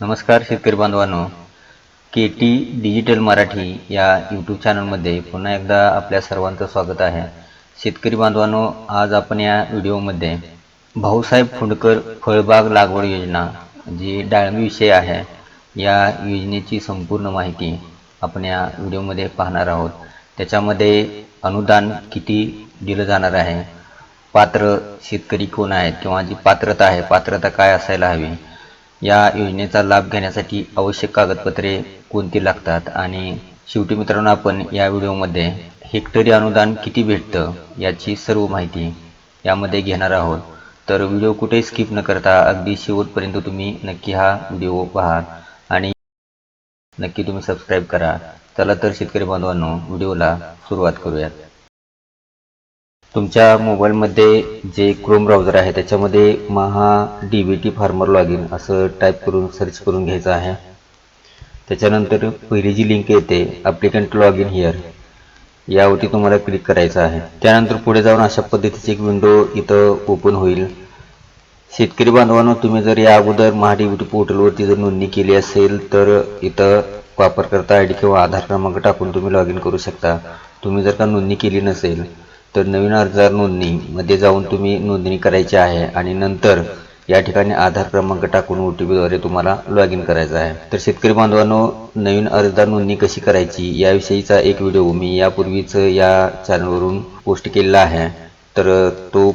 नमस्कार शेतकरी बांधवांनो. के टी डिजिटल मराठी या यूट्यूब चॅनलमध्ये पुन्हा एकदा आपल्या सर्वांचं स्वागत आहे. शेतकरी बांधवांनो आज आपण या व्हिडिओमध्ये भाऊसाहेब फुंडकर फळबाग लागवड योजना जी डाळमी विषय आहे या योजनेची संपूर्ण माहिती आपण या व्हिडिओमध्ये पाहणार आहोत. त्याच्यामध्ये अनुदान किती दिलं जाणार आहे पात्र शेतकरी कोण आहेत किंवा जी पात्रता आहे पात्रता काय असायला हवी या योजनेचा लाभ घेण्यासाठी आवश्यक कागदपत्रे कोणती लागतात? आणि शेवटी मित्रांनो आपण या व्हिडिओमध्ये हेक्टरी अनुदान किती भेटतं याची सर्व माहिती यामध्ये घेणार आहोत. तर व्हिडिओ कुठेही स्किप न करता अगदी शेवटपर्यंत तुम्ही नक्की हा व्हिडिओ पहा आणि नक्की तुम्ही सबस्क्राईब करा. चला तर शेतकरी बांधवांनो व्हिडिओला सुरुवात करूयात. तुमच्या मोबाईलमध्ये जे क्रोम ब्राउझर आहे त्याच्यामध्ये Maha D B T farmer log in असं टाईप करून सर्च करून घ्यायचं आहे. त्याच्यानंतर पहिली जी लिंक येते ॲप्लिकंट लॉग इन हिअर यावरती तुम्हाला क्लिक करायचं आहे. त्यानंतर पुढे जाऊन अशा पद्धतीची एक विंडो इथं ओपन होईल. शेतकरी बांधवांनो तुम्ही जर या अगोदर महा डी बी टी पोर्टलवरती जर नोंदणी केली असेल तर इथं वापरकर्ता आय डी किंवा आधार क्रमांक टाकून तुम्ही लॉग इन करू शकता. तुम्ही जर का नोंदणी केली नसेल तर नवीन अर्जदार नोंदणीमध्ये जाऊन तुम्ही नोंदणी करायची आहे आणि नंतर या ठिकाणी आधार क्रमांक टाकून ओ टी पीद्वारे तुम्हाला लॉग इन करायचं आहे. तर शेतकरी बांधवांनो नवीन अर्जदार नोंदणी कशी करायची याविषयीचा एक व्हिडिओ मी यापूर्वीच या चॅनलवरून पोस्ट केलेला आहे. तर तो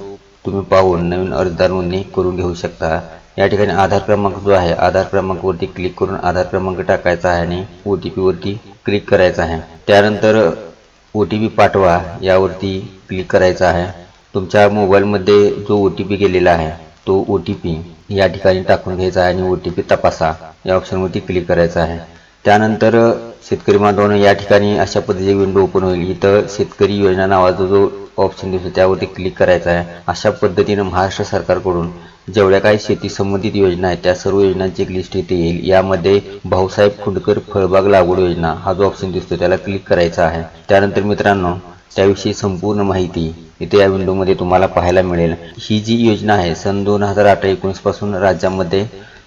तुम्ही पाहून नवीन अर्जदार नोंदणी करून घेऊ शकता. या ठिकाणी आधार क्रमांक जो आहे आधार क्रमांकवरती क्लिक करून आधार क्रमांक टाकायचा आहे आणि ओ टी पीवरती क्लिक करायचा आहे. त्यानंतर ओ टी पी पाठवा यावरती क्लिक करायचं आहे. तुमच्या मोबाईलमध्ये जो ओ टी पी गेलेला आहे तो ओ टी पी या ठिकाणी टाकून घ्यायचा आहे आणि ओ टी पी तपासा. या ऑप्शनवरती क्लिक करायचं आहे. त्यानंतर शेतकरी बांधवांनो या ठिकाणी अशा पद्धतीची विंडो ओपन होईल. इथं शेतकरी योजना नावाचा जो ऑप्शन दिसतो त्यावरती क्लिक करायचा आहे. अशा पद्धतीनं महाराष्ट्र सरकारकडून जेवढ्या काही शेती संबंधित योजना आहेत त्या सर्व योजनांची एक लिस्ट इथे येईल यामध्ये भाऊसाहेब खुंडकर फळबाग लागवड योजना हा जो ऑप्शन दिसतो त्याला क्लिक करायचा आहे. त्यानंतर मित्रांनो त्याविषयी संपूर्ण माहिती इथे या विंडोमध्ये तुम्हाला पाहायला मिळेल. ही जी योजना आहे सन दोन हजार अठरा एकोणीसपासून राज्यामध्ये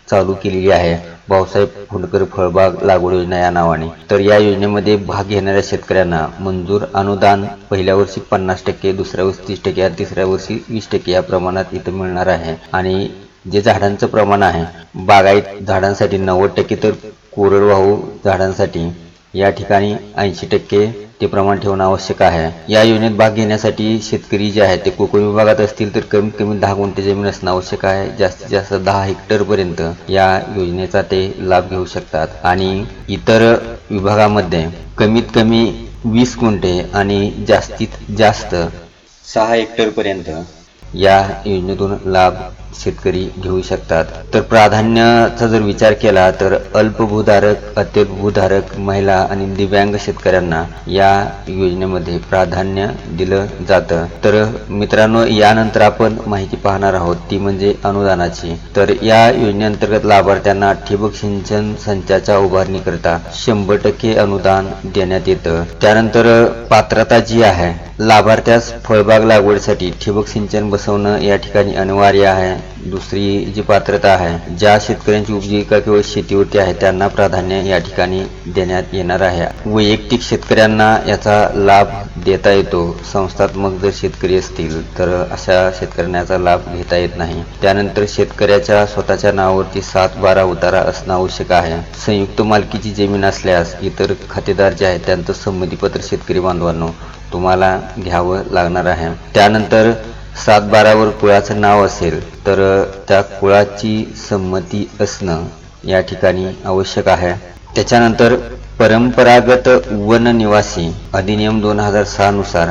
चालू केलेली आहे. भाऊसाहेब फुंडकर फळबाग लागवड योजना या नावाने. तर या योजनेमध्ये भाग घेणाऱ्या शेतकऱ्यांना मंजूर अनुदान पहिल्या वर्षी पन्नास टक्के दुसऱ्या वर्षी तीस टक्के तिसऱ्या वर्षी वीस टक्के या प्रमाणात इथं मिळणार आहे. आणि जे झाडांचं प्रमाण आहे बागायत झाडांसाठी नव्वद टक्के तर कोरडवाहू झाडांसाठी या ठिकाणी ऐंशी टक्के ते प्रमाण ठेवणं आवश्यक आहे. या योजनेत भाग घेण्यासाठी शेतकरी जे आहेत ते कोकण विभागात असतील तर कमीत कमी दहा गुंठे जमीन असणं आवश्यक आहे. जास्तीत जास्त दहा हेक्टरपर्यंत या योजनेचा ते लाभ घेऊ शकतात. आणि इतर विभागामध्ये कमीत कमी वीस गुंठे आणि जास्तीत जास्त सहा हेक्टरपर्यंत या योजनेतून लाभ शेतकरी घेऊ शकतात. तर प्राधान्याचा जर विचार केला तर अल्पभूधारक अत्यल्पभूधारक महिला आणि दिव्यांग शेतकऱ्यांना या योजनेमध्ये प्राधान्य दिलं जातं. तर मित्रांनो यानंतर आपण माहिती पाहणार आहोत ती म्हणजे अनुदानाची. तर या योजनेअंतर्गत लाभार्थ्यांना ठिबक सिंचन संचाच्या उभारणीकरता शंभर टक्के अनुदान देण्यात येतं. त्यानंतर पात्रता जी आहे लाभार्थ्यास फळबाग लागवडीसाठी ठिबक सिंचन बसवणं या ठिकाणी अनिवार्य आहे. दुसरी जी पात्रता आहे ज्या शेतकऱ्यांची उपजीविका किंवा शेतीवरती आहे त्यांना प्राधान्य या ठिकाणी देण्यात येणार आहे. वैयक्तिक शेतकऱ्यांना याचा लाभ देता येतो. संस्थात्मक जर शेतकरी असतील तर अशा शेतकऱ्यांना याचा लाभ घेता येत नाही. त्यानंतर शेतकऱ्याच्या स्वतःच्या नावावरती सात बारा उतारा असणं आवश्यक आहे. संयुक्त मालकीची जमीन असल्यास इतर खातेदार जे आहेत त्यांचं संमतीपत्र शेतकरी बांधवांनो तुम्हाला घ्यावं लागणार आहे. त्यानंतर सातबारावर कुळाचं नाव असेल तर त्या कुळाची संमती असणं या ठिकाणी आवश्यक आहे. त्याच्यानंतर परंपरागत वन निवासी अधिनियम दोन हजार सहानुसार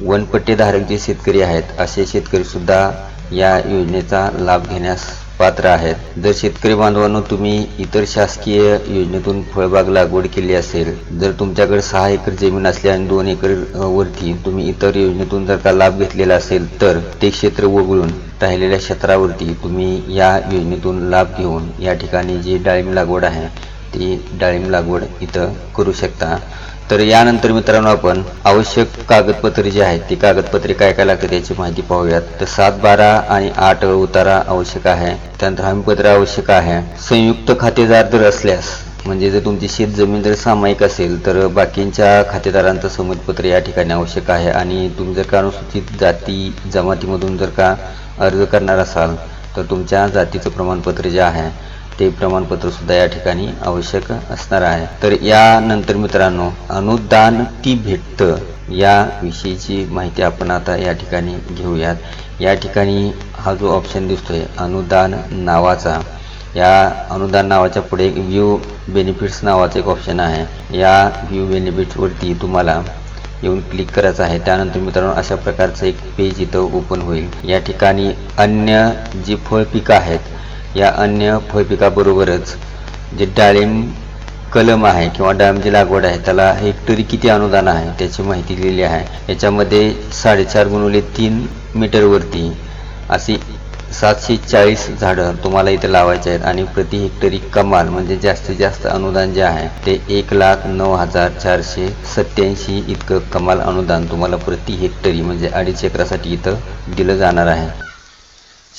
वनपट्टेधारक जे शेतकरी आहेत असे शेतकरी सुद्धा या योजनेचा लाभ घेण्यास पात्र आहेत. जर शेतकरी बांधवांनो तुम्ही इतर शासकीय योजनेतून फळबाग लागवड केली असेल जर तुमच्याकडे सहा एकर जमीन असली आणि दोन एकर वरती तुम्ही इतर योजनेतून जर का लाभ घेतलेला असेल तर ते क्षेत्र वगळून राहिलेल्या क्षेत्रावरती तुम्ही या योजनेतून लाभ घेऊन या ठिकाणी जी डाळिंब लागवड आहे ती डाळिंब लागवड इथं करू शकता. तर यानंतर मित्रांनो आपण आवश्यक कागदपत्रे जी आहेत ती कागदपत्रे काय काय लागतात याची माहिती पाहूयात. तर सात बारा आणि आठ उतारा आवश्यक आहे. त्यानंतर हमीपत्र आवश्यक आहे. संयुक्त खातेदार जर असल्यास म्हणजे जर तुमची शेत जमीन जर सामायिक असेल तर बाकींच्या खातेदारांचं संमतपत्र या ठिकाणी आवश्यक आहे. आणि तुम्ही जर का अनुसूचित जाती जमातीमधून जर का अर्ज करणार असाल तर तुमच्या जातीचं प्रमाणपत्र जे आहे ते प्रमाणपत्र सुद्धा या ठिकाणी आवश्यक असणार आहे. तर यानंतर मित्रांनो अनुदान ती भेटतं या विषयीची माहिती आपण आता या ठिकाणी घेऊयात. या ठिकाणी हा जो ऑप्शन दिसतोय अनुदान नावाचा या अनुदान नावाच्या पुढे एक व्ह्यू बेनिफिट्स नावाचं एक ऑप्शन आहे. या व्ह्यू बेनिफिट्सवरती तुम्हाला येऊन क्लिक करायचं आहे. त्यानंतर मित्रांनो अशा प्रकारचं एक पेज इथं ओपन होईल. या ठिकाणी अन्य जी फळपिकं आहेत या अन्य फळपिकाबरोबरच जे डाळिंब कलम आहे किंवा डाळिंबची लागवड आहे त्याला हेक्टरी किती अनुदान आहे त्याची माहिती दिलेली आहे. याच्यामध्ये साडेचार गुणवले तीन मीटरवरती अशी सातशे चाळीस झाडं तुम्हाला इथे लावायचे आहेत आणि प्रति हेक्टरी कमाल म्हणजे जास्तीत जास्त अनुदान जे आहे ते एक लाख नऊ हजार चारशे सत्याऐंशी इतकं कमाल अनुदान तुम्हाला प्रति हेक्टरी म्हणजे अडीच एकरासाठी इथं दिलं जाणार आहे.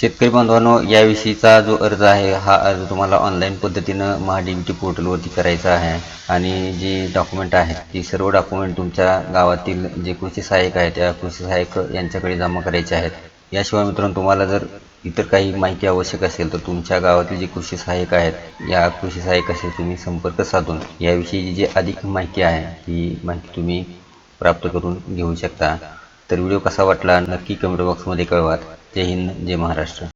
शेतकरी बांधवांनो याविषयीचा जो अर्ज आहे हा अर्ज तुम्हाला ऑनलाईन पद्धतीनं महाडीबीटी पोर्टलवरती करायचा आहे. आणि जी डॉक्युमेंट आहेत ती सर्व डॉक्युमेंट तुमच्या गावातील जे कृषी सहाय्यक आहेत त्या कृषी सहाय्यक यांच्याकडे जमा करायचे आहेत. याशिवाय मित्रांनो तुम्हाला जर इतर काही माहिती आवश्यक असेल तर तुमच्या गावातील जे कृषी सहाय्यक आहेत या कृषी सहाय्यकाशी तुम्ही संपर्क साधून याविषयी जी अधिक माहिती आहे ती माहिती तुम्ही प्राप्त करून घेऊ शकता. तर व्हिडिओ कसा वाटला नक्की कमेंट बॉक्समध्ये कळवा. जय हिंद जय महाराष्ट्र.